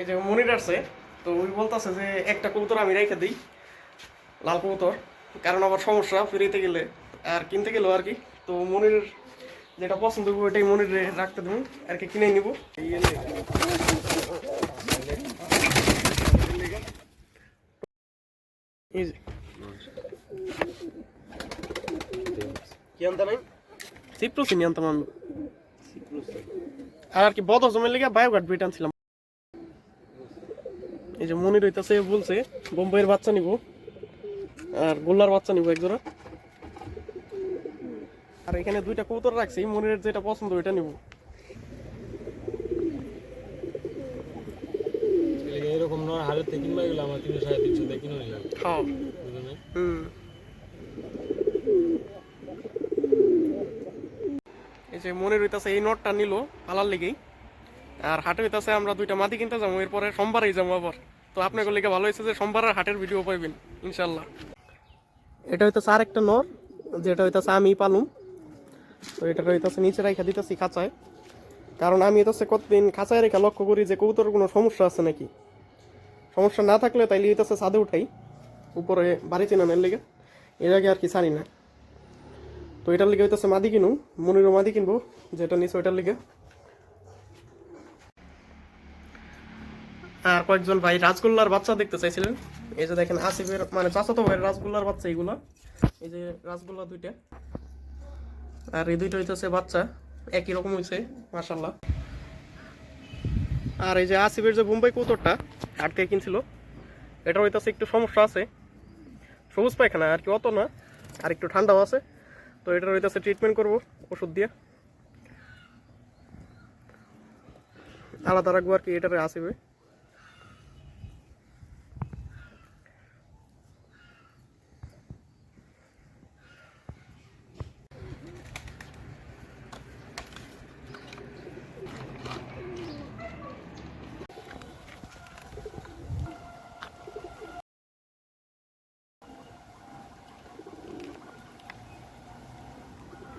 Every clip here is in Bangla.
এই যে মনির আসছে তো ওই বলতেছে যে একটা কবুতর আমি রেখে দিই লাল কবুতর কারণ আবার সমস্যা ফিরিতে গেলে আর কিনতে গেলেও আর কি। তো মনির যেটা পছন্দ করব ওইটাই মনির রাখতে দেবো আর কি কিনে নিবো। এই যে। সিপ্রোসিনি আনতাম আমি। আর কি বদ হজমের লেগে বায়োগার্ড ব্রিট আনছিলাম। এই যে মনির হইতাছে বলছে বোম্বাইয়ের বাচ্চা নিব। আর গোল্লার বাচ্চা নিব একজোড়া আর এখানে দুইটা কৌতর রাখছি মনিরের যেটা পছন্দ ওইটা নিব। এরকম নয় হাজার থেকে কিনবা গেলে আমার তিনশো সাড়ে তিনশো দিয়ে কিনে নিলাম। বুঝলেন? না? হুম। এই যে এই নটটা নিল পালার লেগেই। আর হাটে হইতাছে আমরা দুইটা মাটি কিনতে যাব এরপরে সোমবারেই যাব আবার। তো আপনাকে লেগে ভালো হয়েছে যে সোমবার আর হাটের ভিডিও পাইবেন ইনশাল্লাহ এটা হইতাছে আর একটা নর যেটা হইতাছে আমি পালুম। তো এটা হইতাছে নিচে রাখা দিতেছি খাঁচায়। কারণ আমি হইতাছে কতদিন খাঁচায় রেখা লক্ষ্য করি যে কবুতর কোনো সমস্যা আছে নাকি। সমস্যা না থাকলে তাইলে হইতাছে ছাদে উঠাই, উপরে বাড়ি চেনা চেনানোর লেগে। এর আগে আর কি ছাড়ি না। তো এটার লিগে হইতাছে মাদি কিনু মনিরও মাদি কিনবো, যেটা নিচে ওইটার লিগে। কয়েকজন ভাই রাসগোল্লার বাচ্চা দেখতে চাইছিলেন। এই যে দেখেন আসিফের মানে চাচাতো ভাইয়ের রাসগোল্লার বাচ্চা এইগুলা। এই যে রাসগোল্লা দুইটা। আর এই দুইটা হইতেছে বাচ্চা। একই রকম হয়েছে মার্শাল্লাহ আর এই যে আসিফের যে বোম্বাই কৌতরটা হাট থেকে কিনছিল এটা হইতেছে একটু সমস্যা আছে। সবুজ পায়খানা, আর কি অত না, আর একটু ঠান্ডাও আছে। তো এটার হইতেছে ট্রিটমেন্ট করব, ওষুধ দিয়ে। আলাদা রাখব আর কি এটারে আসিবে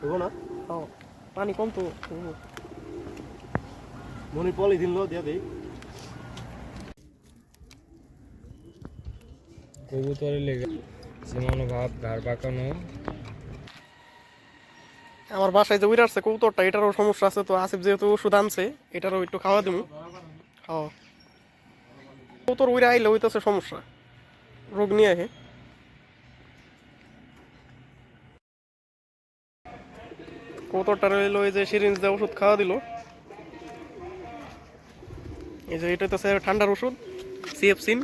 দেবো না? ও পানি কম তো হুম। মনে পলিথিন লো দিয়া দেই। কবুতরের লেগে সীমানো ভাব ঘাড় পাকানো। আমার বাসায় যে উইরার আছে কৌতরটা এটারও সমস্যা আছে তো আসিফ যেহেতু ওষুধ আনছে এটারও একটু খাওয়া দিব খাওয়া কৌতর উইরা আইলে হইতেছে সমস্যা। রোগ নিয়ে আহে। কৌতরটা রইল এই যে সিরিঞ্জ দিয়ে ওষুধ খাওয়া দিল। এই যে এটা হইতেছে ঠান্ডার ওষুধ সিএফসিন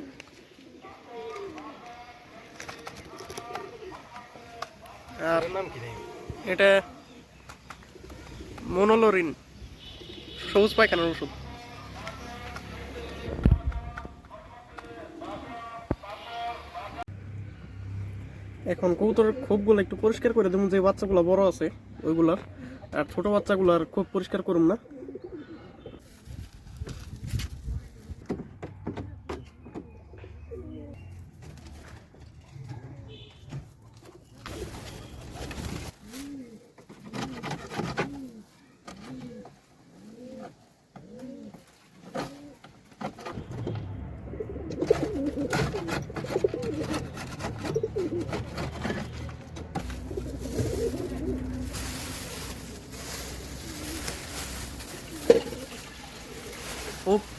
আর নাম কি এটা মনোলোরিন সবুজ পায়খানার ওষুধ। এখন কবুতরের খোপগুলো একটু পরিষ্কার করে দেবো, যে বাচ্চাগুলো বড় আছে, ওইগুলার। আর ছোট বাচ্চাগুলো আর খুব পরিষ্কার করুন না।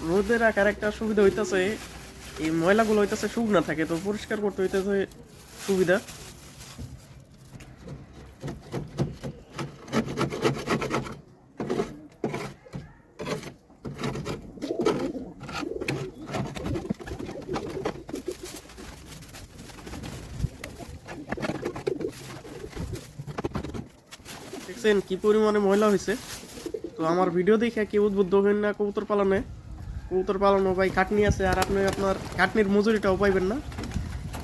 ও রোদে রাখার একটা সুবিধা হইতাছে, এই ময়লাগুলো হইতাছে শুকনা থাকে, তো পরিষ্কার করতে হইতেছে সুবিধা। কি পরিমাণে ময়লা হয়েছে তো আমার ভিডিও দেখে কি উদ্বুদ্ধ হবেন না কবুতর পালনে? কবুতর পালনও ভাই খাটনি আছে আর আপনি আপনার খাটনির মজুরিটাও পাইবেন না।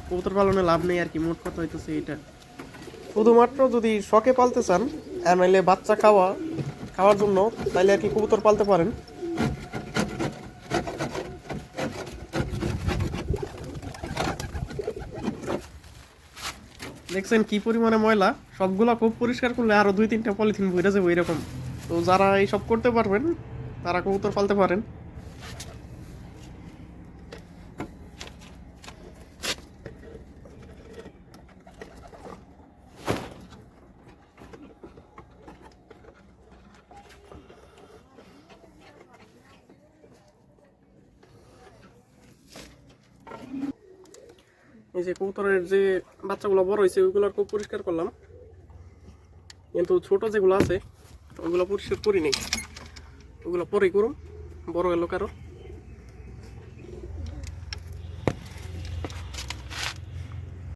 কবুতর পালনে লাভ নেই আর কি মোট কথা হইতেছে এটা শুধুমাত্র যদি শখে পালতে চান আর নাইলে বাচ্চা খাওয়া খাওয়ার জন্য তাইলে আর কি কবুতর পালতে পারেন। দেখছেন কি পরিমাণে ময়লা? সবগুলা খুব পরিষ্কার করলে আরও দুই তিনটা পলিথিন ভরে যাবে এরকম। তো যারা এইসব করতে পারবেন তারা কবুতর পালতে পারেন। এই যে কবুতরের যে বাচ্চাগুলো বড় হয়েছে ওইগুলো খুব পরিষ্কার করলাম। কিন্তু ছোট যেগুলো আছে, ওগুলো পরিষ্কার করি নেই ওগুলো পরে করুম, বড় এলো কারও।